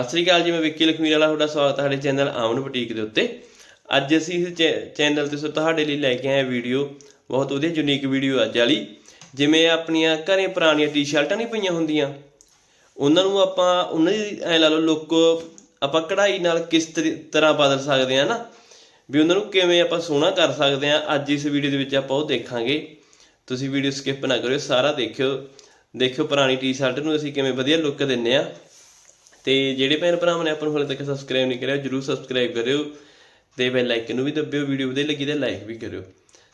ਸਤਿ ਸ੍ਰੀ ਅਕਾਲ ਜੀ, ਮੈਂ ਵਿੱਕੀ ਲਖਮੀਰ ਵਾਲਾ, ਤੁਹਾਡਾ ਸਵਾਗਤ ਹੈ ਸਾਡੇ ਚੈਨਲ ਆਮਨ ਬੁਟੀਕ ਦੇ ਉੱਤੇ। ਅੱਜ ਅਸੀਂ ਇਸ ਚੈ- ਚੈਨਲ ਤੇ ਸੋ ਤੁਹਾਡੇ ਲਈ ਲੈ ਕੇ ਆਏ ਵੀਡੀਓ, ਬਹੁਤ ਵਧੀਆ, ਯੂਨੀਕ ਵੀਡੀਓ ਅੱਜ ਵਾਲੀ। ਜਿਵੇਂ ਆਪਣੀਆਂ ਘਰੇ ਪੁਰਾਣੀਆਂ ਟੀ-ਸ਼ਰਟਾਂ ਨਹੀਂ ਪਈਆਂ ਹੁੰਦੀਆਂ। ਉਹਨਾਂ ਨੂੰ ਆਪਾਂ, ਉਹਨਾਂ ਦੀ ਐ ਲਾ ਲਓ ਲੁੱਕ ਆਪਾਂ ਕਢਾਈ ਨਾਲ ਕਿਸ ਤਰੀ- ਤਰ੍ਹਾਂ ਬਦਲ ਸਕਦੇ ਆ ਨਾ? ਵੀ ਉਹਨਾਂ ਨੂੰ ਕਿਵੇਂ ਆਪਾਂ ਸੋਹਣਾ ਕਰ ਸਕਦੇ ਆ ਅੱਜ ਇਸ ਵੀਡੀਓ ਦੇ ਵਿੱਚ ਆਪਾਂ ਉਹ ਦੇਖਾਂਗੇ। ਤੁਸੀਂ ਵੀਡੀਓ ਸਕਿਪ ਨਾ ਕਰਿਓ, ਸਾਰਾ ਦੇਖਿਓ। ਦੇਖਿਓ ਪੁਰਾਣੀ ਟੀ-ਸ਼ਰਟ ਨੂੰ ਅਸੀਂ ਕਿਵੇਂ ਵਧੀਆ ਲੁੱਕ ਦਿੰਨੇ ਆ ਤੇ ਜਿਹੜੇ ਭੈਣ ਭਰਾਵਾਂ ਨੇ ਆਪਾਂ ਨੂੰ ਹਾਲੇ ਤੱਕ ਸਬਸਕ੍ਰਾਈਬ ਨਹੀਂ ਕਰਿਆ, ਜਰੂਰ ਸਬਸਕ੍ਰਾਈਬ ਕਰਿਓ ਤੇ ਬੈਲ ਆਈਕਨ ਨੂੰ ਵੀ ਦਬਿਓ ਵੀਡੀਓ ਵਧੀਆ ਲੱਗੀ ਤੇ ਲਾਈਕ ਵੀ ਕਰਿਓ।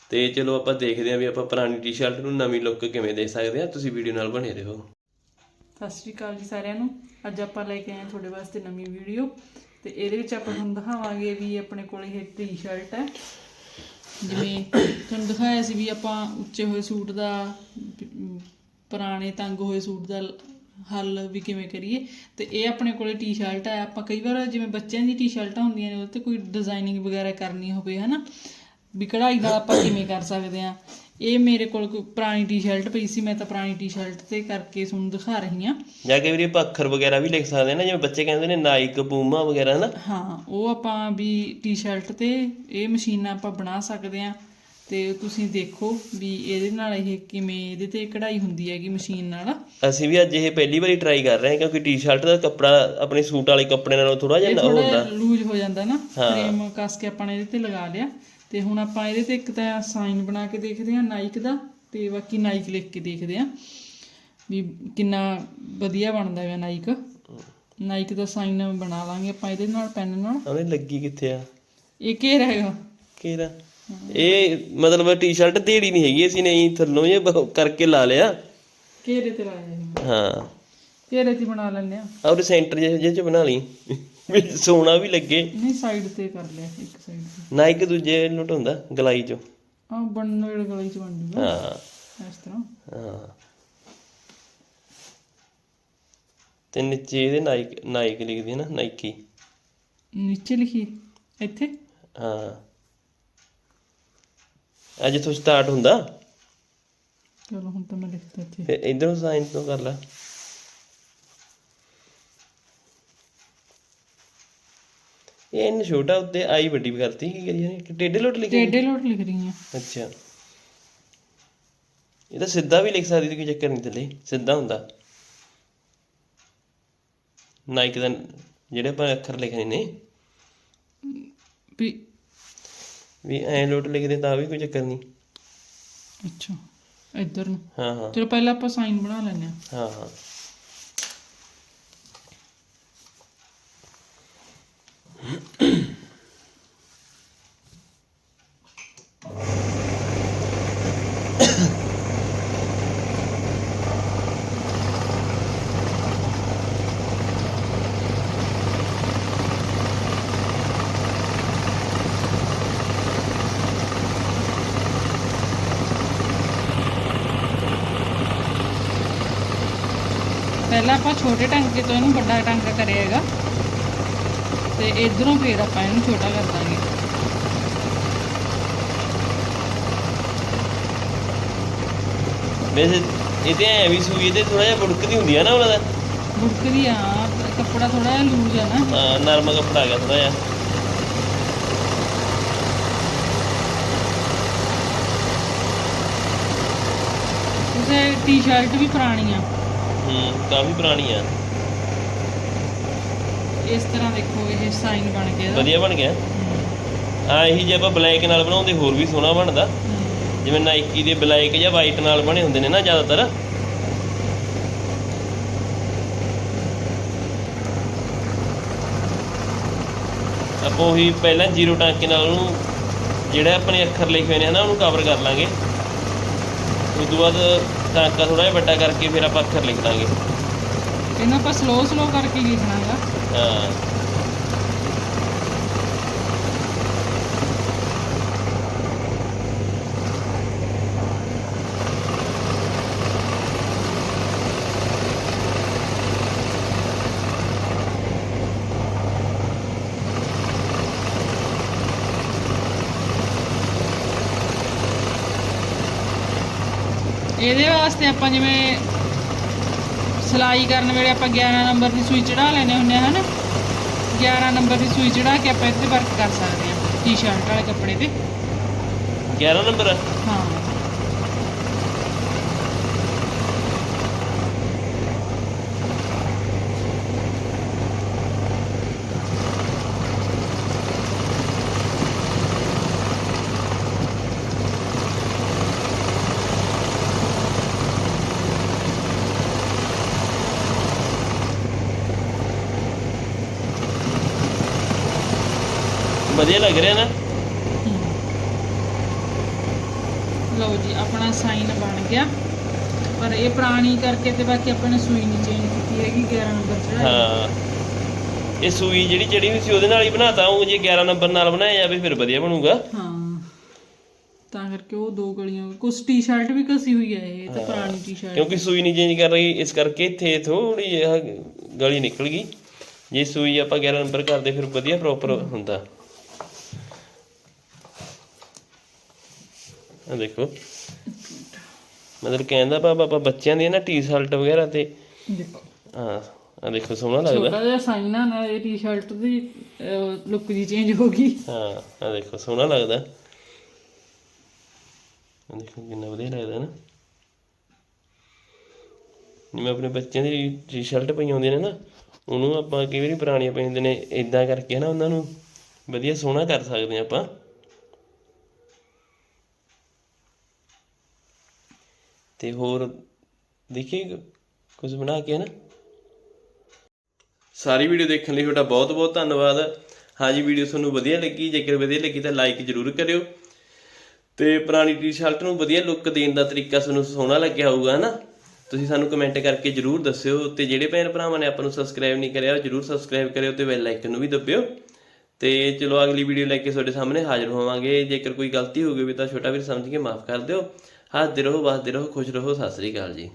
ਤੇ ਚਲੋ ਆਪਾਂ ਦੇਖਦੇ ਹਾਂ ਵੀ ਆਪਾਂ ਪੁਰਾਣੀ ਟੀ-ਸ਼ਰਟ ਨੂੰ ਨਵੀਂ ਲੁੱਕ ਕਿਵੇਂ ਦੇ ਸਕਦੇ ਹਾਂ। ਤੁਸੀਂ ਵੀਡੀਓ ਨਾਲ ਬਣੇ ਰਹੋ। ਸਤਿ ਸ਼੍ਰੀ ਅਕਾਲ ਜੀ ਸਾਰਿਆਂ ਨੂੰ। ਅੱਜ ਆਪਾਂ ਲੈ ਕੇ ਆਏ ਤੁਹਾਡੇ ਵਾਸਤੇ ਨਵੀਂ ਵੀਡੀਓ ਤੇ ਇਹਦੇ ਵਿੱਚ ਆਪਾਂ ਤੁਹਾਨੂੰ ਦਿਖਾਵਾਂਗੇ ਵੀ ਆਪਣੇ ਕੋਲ ਇਹ ਟੀ-ਸ਼ਰਟ ਹੈ। ਜਿਵੇਂ ਤੁਹਾਨੂੰ ਦਿਖਾਇਆ ਸੀ ਵੀ ਆਪਾਂ ਉੱਚੇ ਹੋਏ ਸੂਟ ਦਾ ਪੁਰਾਣੇ ਤੰਗ ਹੋਏ ਸੂਟ ਦਾ ਹੱਲ ਵੀ ਕਿਵੇਂ ਕਰੀਏ? ਤੇ ਇਹ ਆਪਣੇ ਕੋਲੇ ਟੀ-ਸ਼ਰਟ ਹੈ ਆਪਾਂ ਕਈ ਵਾਰ ਜਿਵੇਂ ਬੱਚਿਆਂ ਦੀ ਟੀ-ਸ਼ਰਟਾਂ ਹੁੰਦੀਆਂ ਨੇ ਉਹਦੇ ਤੇ ਕੋਈ ਡਿਜ਼ਾਈਨਿੰਗ ਵਗੈਰਾ ਕਰਨੀ ਹੋਵੇ ਹਨਾ? ਵੀ ਕਢਾਈ ਨਾਲ ਆਪਾਂ ਕਿਵੇਂ ਕਰ ਸਕਦੇ ਆ ਇਹ ਮੇਰੇ ਕੋਲ ਕੋਈ ਪੁਰਾਣੀ ਟੀ-ਸ਼ਰਟ ਪਈ ਸੀ ਮੈਂ ਤਾਂ ਪੁਰਾਣੀ ਟੀ-ਸ਼ਰਟ ਤੇ ਕਰਕੇ ਤੁਹਾਨੂੰ ਦਿਖਾ ਰਹੀ ਹਾਂ। ਜਾਂ ਕਈ ਵਾਰੀ ਆਪਾਂ ਅੱਖਰ ਵਗੈਰਾ ਵੀ ਲਿਖ ਸਕਦੇ ਨਾ ਜਿਵੇਂ ਬੱਚੇ ਕਹਿੰਦੇ ਨੇ ਨਾਈਕ ਪੂਮਾ ਵਗੈਰਾ ਨਾ ਹਾਂ ਉਹ ਆਪਾਂ ਵੀ ਟੀ-ਸ਼ਰਟ ਤੇ ਇਹ ਮਸ਼ੀਨਾਂ ਆਪਾਂ ਬਣਾ ਸਕਦੇ ਆ ਤੇ ਤੁਸੀਂ ਦੇਖੋ ਵੀ ਇਹਦੇ ਨਾਲ ਇਹ ਕਿਵੇਂ ਇਹਦੇ ਤੇ ਕਢਾਈ ਹੁੰਦੀ ਹੈਗੀ ਮਸ਼ੀਨ ਨਾਲ। ਅਸੀਂ ਵੀ ਅੱਜ ਇਹ ਪਹਿਲੀ ਵਾਰੀ ਟਰਾਈ ਕਰ ਰਹੇ ਹਾਂ ਕਿਉਂਕਿ ਟੀ-ਸ਼ਰਟ ਦਾ ਕੱਪੜਾ ਆਪਣੇ ਸੂਟ ਵਾਲੇ ਕੱਪੜੇ ਨਾਲੋਂ ਥੋੜਾ ਜਿਹਾ ਉਹ ਹੁੰਦਾ। ਲੂਜ਼ ਹੋ ਜਾਂਦਾ ਨਾ ਫਰੇਮ ਕੱਸ ਕੇ ਆਪਾਂ ਨੇ ਇਹਦੇ ਤੇ ਲਗਾ ਲਿਆ। ਤੇ ਹੁਣ ਆਪਾਂ ਇਹਦੇ ਤੇ ਇੱਕ ਤਾਂ ਸਾਈਨ ਬਣਾ ਕੇ ਦੇਖਦੇ ਆ ਨਾਈਕ ਦਾ ਤੇ ਬਾਕੀ ਨਾਈਕ ਲਿਖ ਕੇ ਦੇਖਦੇ ਆ ਵੀ ਕਿੰਨਾ ਵਧੀਆ ਬਣਦਾ ਹੈ ਨਾਈਕ ਨਾਈਕ ਦਾ ਸਾਈਨ ਬਣਾ ਲਾਂਗੇ ਆਪਾਂ ਇਹਦੇ ਨਾਲ ਪੈਨ ਨਾਲ। ਉਹਨੇ ਲੱਗੀ ਕਿੱਥੇ ਆ? ਇਹ ਘੇਰ ਹੈਗਾ। ਕਿਹੜਾ ਇਹ ਮਤਲਬ ਟੀ-ਸ਼ਰਟ ਢੇੜੀ ਨਹੀਂ ਹੈਗੀ ਅਸੀਂ ਨਹੀਂ ਥੱਲੋਂ ਜੇ ਕਰਕੇ ਲਾ ਲਿਆ। ਘੇਰੇ ਤੇ ਲਾਇਆ ਹੈ ਹਾਂ। ਘੇਰੇ ਤੇ ਹੀ ਬਣਾ ਲੈਂਦੇ ਆ? ਉਹਦੇ ਸੈਂਟਰ ਜਿਹੇ ਚ ਬਣਾ ਲਈ। ਵੀ ਸੋਹਣਾ ਵੀ ਲੱਗੇ। ਨਹੀਂ ਸਾਈਡ ਤੇ ਕਰ ਲਿਆ ਇੱਕ ਸਾਈਡ ਤੇ। ਨਾਈਕ ਦੂਜੇ ਲੁੱਟ ਹੁੰਦਾ ਗਲਾਈ ਚੋਂ। ਆ ਬਣਨ ਵੇਲੇ ਗਲੀ ਚ ਬਣ ਜੂਗਾ। ਹਾਂ। ਇਸ ਤਰ੍ਹਾਂ। ਹਾਂ। ਤੇ ਨੀਚੇ ਇਹਦੇ ਨਾਈਕ ਨਾਈਕ ਲਿਖਦੀ ਹੈ ਨਾ ਨਾਈਕੀ ਨੀਚੇ ਲਿਖੀ ਇੱਥੇ? ਹਾਂ। ਅੱਜ ਤੋਂ ਸਟਾਰਟ ਹੁੰਦਾ। ਚਲੋ ਹੁਣ ਤਾਂ ਮੈਂ ਲਿਖਤਾ ਇੱਥੇ। ਫਿਰ ਇਧਰੋਂ ਸਾਈਨ ਤੋਂ ਕਰ ਲੈ। ਇਹ ਇਹਨੇ ਛੋਟਾ ਉੱਤੇ ਆਈ ਵੱਡੀ ਵੀ ਕਰਤੀ ਕੀ ਕਰੀ ਜਾਨੀ? ਟੇਡੇ ਲੋਟ ਲਿਖੀ ਟੇਡੇ ਲੋਟ ਲਿਖ ਰਹੀ ਆ ਅੱਛਾ। ਇਹ ਤਾਂ ਸਿੱਧਾ ਵੀ ਲਿਖ ਸਕਦੀ ਸੀ ਕੋਈ ਚੱਕਰ ਨਹੀਂ ਥੱਲੇ। ਸਿੱਧਾ ਹੁੰਦਾ। ਨਾਈਕ ਦਾ ਜਿਹੜੇ ਆਪਾਂ ਅੱਖਰ ਲਿਖਣੇ ਨੇ। ਵੀ ਵੀ ਐ ਲੋਟ ਲਿਖਦੇ ਤਾਂ ਵੀ ਕੋਈ ਚੱਕਰ ਨਹੀਂ। ਅੱਛਾ ਇੱਧਰ ਨੂੰ। ਹਾਂ ਹਾਂ। ਚਲੋ ਪਹਿਲਾਂ ਆਪਾਂ ਸਾਈਨ ਬਣਾ ਲੈਂਦੇ ਆ ਹਾਂ ਹਾਂ। ਪਹਿਲਾਂ ਆਪਾਂ ਛੋਟੇ ਟਾਂਕੇ ਤੋਂ ਇਹਨੂੰ ਵੱਡਾ ਟਾਂਕਾ ਕਰਿਆ ਹੈਗਾ। ਤੇ ਇਧਰੋਂ ਫੇਰ ਆਪਾਂ ਇਹਨੂੰ ਛੋਟਾ ਕਰ ਦਾਂਗੇ। ਵੈਸੇ ਇਹਦੇ ਐ ਵੀ ਸੂਈ ਇਹਦੇ ਥੋੜਾ ਜਿਹਾ ਬੁੜਕਦੀ ਹੁੰਦੀ ਆ ਨਾ ਉਹਨਾਂ ਦਾ। ਬੁੜਕਦੀ ਆ ਕੱਪੜਾ ਥੋੜਾ ਜਿਹਾ ਲੂਜ਼ ਆ ਨਾ। ਹਾਂ, ਨਰਮ ਕੱਪੜਾ ਆ ਗਿਆ ਥੋੜਾ ਜਿਹਾ ਉਸੇ ਟੀ-ਸ਼ਰਟ ਵੀ ਪੁਰਾਣੀ ਆ। ਹੂੰ ਕਾਫੀ ਪੁਰਾਣੀ ਆ। ਇਸ ਤਰ੍ਹਾਂ ਦੇਖੋ ਇਹ ਸਾਈਨ ਬਣ ਗਿਆ। ਇਹਦਾ ਵਧੀਆ ਬਣ ਗਿਆ। ਆ ਇਹੀ ਜੇ ਆਪਾਂ ਬਲੈਕ ਨਾਲ ਬਣਾਉਂਦੇ ਹੋਰ ਵੀ ਸੋਹਣਾ ਬਣਦਾ। ਹਮ। ਜਿਵੇਂ ਨਾਈਕੀ ਦੇ ਬਲੈਕ ਜਾਂ ਵਾਈਟ ਨਾਲ ਬਣੇ ਹੁੰਦੇ ਨੇ ਨਾ ਜ਼ਿਆਦਾਤਰ। ਆਪਾਂ ਉਹੀ ਪਹਿਲਾਂ ਜ਼ੀਰੋ ਟਾਂਕੇ ਨਾਲ ਉਹਨੂੰ ਜਿਹੜੇ ਆਪਣੇ ਅੱਖਰ ਲਿਖੇ ਹੋਏ ਨੇ ਹਨਾ ਉਹਨੂੰ ਕਵਰ ਕਰ ਲਾਂਗੇ। ਉਸ ਤੋਂ ਬਾਅਦ ਟਾਂਕਾ ਥੋੜਾ ਜਿਹਾ ਵੱਡਾ ਕਰਕੇ ਫਿਰ ਆਪਾਂ ਅੱਖਰ ਲਿਖ ਦਾਂਗੇ। ਇਹਨੂੰ ਆਪਾਂ ਸਲੋ ਸਲੋ ਕਰਕੇ ਲਿਖਣਾਗਾ ਹਾਂ। ਇਹਦੇ ਵਾਸਤੇ ਆਪਾਂ ਜਿਵੇਂ ਸਿਲਾਈ ਕਰਨ ਵੇਲੇ ਆਪਾਂ 11 ਨੰਬਰ ਦੀ ਸੂਈ ਚੜਾ ਲੈਨੇ ਹੁੰਦੇ ਆ ਹਨਾ? 11 ਨੰਬਰ ਦੀ ਸੂਈ ਚੜਾ ਕੇ ਆਪਾਂ ਇੱਥੇ ਵਰਕ ਕਰ ਸਕਦੇ ਹਾਂ ਟੀ-ਸ਼ਰਟ ਵਾਲੇ ਕੱਪੜੇ ਤੇ। 11 ਨੰਬਰ? ਹਾਂ। ਵਧੀਆ ਲੱਗ ਰਿਹਾ ਨਾ? ਲਓ ਜੀ ਆਪਣਾ ਸਾਈਨ ਬਣ ਗਿਆ। ਪਰ ਇਹ ਪੁਰਾਣੀ ਕਰਕੇ ਤੇ ਬਾਕੀ ਆਪਾਂ ਨੇ ਸੂਈ ਨਹੀਂ ਚੇਂਜ ਕੀਤੀ ਹੈਗੀ 11 ਨੰਬਰ ਚੜਾਈ ਹਾਂ। ਇਹ ਸੂਈ ਜਿਹੜੀ ਚੜੀ ਹੋਈ ਸੀ ਉਹਦੇ ਨਾਲ ਹੀ ਬਣਾਤਾ ਉਹ ਜੇ 11 ਨੰਬਰ ਨਾਲ ਬਣਾਇਆ ਜਾਵੇ ਫਿਰ ਵਧੀਆ ਬਣੂਗਾ। ਹਾਂ। ਤਾਂ ਕਰਕੇ ਉਹ ਦੋ ਗਲੀਆਂ ਕੁਝ ਟੀ-ਸ਼ਰਟ ਵੀ ਕਸੀ ਹੋਈ ਹੈ ਇਹ ਤਾਂ ਪੁਰਾਣੀ ਟੀ-ਸ਼ਰਟ ਕਿਉਂਕਿ ਸੂਈ ਨਹੀਂ ਚੇਂਜ ਕਰ ਰਹੀ ਇਸ ਕਰਕੇ ਇੱਥੇ ਥੋੜੀ ਜਿਹੀ ਗਲੀ ਨਿਕਲ ਗਈ। ਜੇ ਸੂਈ ਆਪਾਂ 11 ਨੰਬਰ ਕਰਦੇ ਫਿਰ ਵਧੀਆ ਪ੍ਰੋਪਰ ਹੁੰਦਾ। ਆ ਦੇਖੋ। ਮਤਲਬ ਕਹਿੰਦਾ ਬਾਬਾ ਆਪਾਂ ਬੱਚਿਆਂ ਦੀ ਨਾ ਟੀ-ਸ਼ਰਟ ਵਗੈਰਾ ਤੇ ਦੇਖੋ। ਹਾਂ ਆ ਦੇਖੋ ਸੋਹਣਾ ਲੱਗਦਾ। ਛੋਟਾ ਜਿਹਾ ਸਾਈਨ ਆ ਨਾਲ ਇਹ ਟੀ-ਸ਼ਰਟ ਦੀ ਲੁੱਕ ਜੀ ਚੇਂਜ ਹੋ ਗਈ। ਹਾਂ ਆ ਦੇਖੋ ਸੋਹਣਾ ਲੱਗਦਾ। ਆ ਦੇਖੋ ਕਿੰਨਾ ਵਧੀਆ ਲੱਗਦਾ ਨਾ। ਜਿਵੇਂ ਆਪਣੇ ਬੱਚਿਆਂ ਦੀ ਟੀ-ਸ਼ਰਟ ਪਈ ਹੁੰਦੀ ਨੇ ਨਾ ਉਹਨੂੰ ਆਪਾਂ ਕਈ ਵਾਰੀ ਪੁਰਾਣੀਆਂ ਪਈ ਨੇ ਇਦਾਂ ਕਰਕੇ ਨਾ ਉਹਨਾਂ ਨੂੰ ਵਧੀਆ ਸੋਹਣਾ ਕਰ ਸਕਦੇ ਹਾਂ ਆਪਾਂ। ਤੇ ਹੋਰ ਦੇਖੀਏ ਕੁਝ ਬਣਾ ਕੇ ਨਾ? ਸਾਰੀ ਵੀਡੀਓ ਦੇਖਣ ਲਈ ਤੁਹਾਡਾ ਬਹੁਤ ਬਹੁਤ ਧੰਨਵਾਦ। ਹਾਂਜੀ ਵੀਡੀਓ ਤੁਹਾਨੂੰ ਵਧੀਆ ਲੱਗੀ, ਜੇਕਰ ਵਧੀਆ ਲੱਗੀ ਤਾਂ ਲਾਈਕ ਜ਼ਰੂਰ ਕਰਿਓ। ਤੇ ਪੁਰਾਣੀ ਟੀ-ਸ਼ਰਟ ਨੂੰ ਵਧੀਆ ਲੁੱਕ ਦੇਣ ਦਾ ਤਰੀਕਾ ਤੁਹਾਨੂੰ ਸੋਹਣਾ ਲੱਗਿਆ ਹੋਊਗਾ, ਹਨਾ? ਤੁਸੀਂ ਸਾਨੂੰ ਕਮੈਂਟ ਕਰਕੇ ਜ਼ਰੂਰ ਦੱਸਿਓ ਤੇ ਜਿਹੜੇ ਭੈਣ ਭਰਾਵਾਂ ਨੇ ਆਪਾਂ ਨੂੰ ਸਬਸਕ੍ਰਾਈਬ ਨਹੀਂ ਕਰਿਆ ਉਹ ਜ਼ਰੂਰ ਸਬਸਕ੍ਰਾਈਬ ਕਰਿਓ ਤੇ ਬੈਲ ਆਈਕਨ ਨੂੰ ਵੀ ਦੱਬਿਓ। ਤੇ ਚਲੋ ਅਗਲੀ ਵੀਡੀਓ ਲੈ ਕੇ ਤੁਹਾਡੇ ਸਾਹਮਣੇ ਹਾਜ਼ਰ ਹੋਵਾਂਗੇ। ਜੇਕਰ ਕੋਈ ਗਲਤੀ ਹੋ ਗਈ ਵੀ ਤਾਂ ਛੋਟਾ ਵੀਰ ਸਮਝ ਕੇ ਮਾਫ ਕਰ ਦਿਓ। ਹੱਸਦੇ ਰਹੋ ਵਸਦੇ ਰਹੋ ਖੁਸ਼ ਰਹੋ। ਸਤਿ ਸ੍ਰੀ ਅਕਾਲ ਜੀ।